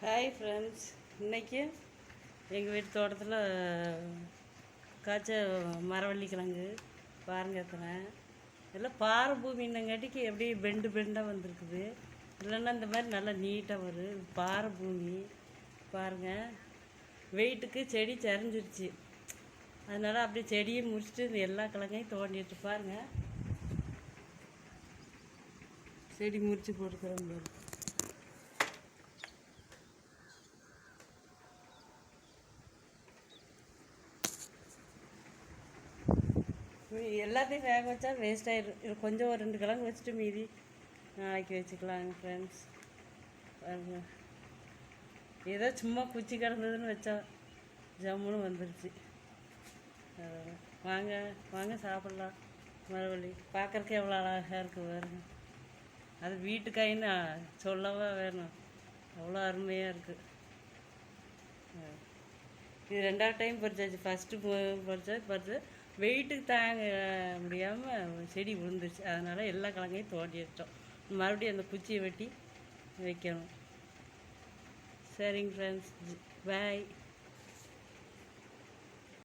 Hi friends இன்றைக்கி எங்கள் வீட்டு தோட்டத்தில் காய்ச்ச மரவள்ளி கிழங்கு பாருங்க எத்தனை. எல்லாம் பாறை பூமின்னங்காட்டிக்கு எப்படி பெண்டு பெண்டாக வந்திருக்குது. இல்லைன்னா இந்த மாதிரி நல்லா நீட்டாக வரும் பாறை பூமி பாருங்கள் வெயிட்டுக்கு செடி சரிஞ்சிருச்சு. அதனால் அப்படியே செடியை முடிச்சுட்டு இந்த எல்லா கிழங்கையும் தோண்டிட்டு பாருங்கள் செடி முறிச்சு போட்டுக்கிறோம் பாருங்கள் எல்லாத்தையும் வேக வச்சா வேஸ்ட் ஆகிடும் இது கொஞ்சம் ஒரு ரெண்டு கிழங்கு வச்சுட்டு மீதி நாளைக்கு வச்சுக்கலாங்க ஃப்ரெண்ட்ஸ் பாருங்க. ஏதோ சும்மா குச்சி கிடந்ததுன்னு வச்சா ஜம்முன்னு வந்துருச்சு. வாங்க வாங்க சாப்பிட்லாம். மறுபடி பார்க்கறக்கு எவ்வளோ அழகாக இருக்குது பாருங்க. அது வீட்டுக்காயின்னு சொல்லவா வேணும். அவ்வளோ அருமையாக இருக்குது இது ரெண்டாவது டைம் பறிச்சாச்சு. ஃபஸ்ட்டு பறிச்சா பறிச்சா வெயிட்டுக்கு தாங்க முடியாமல் செடி விழுந்துருச்சு. அதனால் எல்லா கிழங்கையும் தோண்டி வச்சிட்டோம் மறுபடியும் அந்த குச்சியை வெட்டி வைக்கணும். சரிங்க ஃப்ரெண்ட்ஸ் பாய்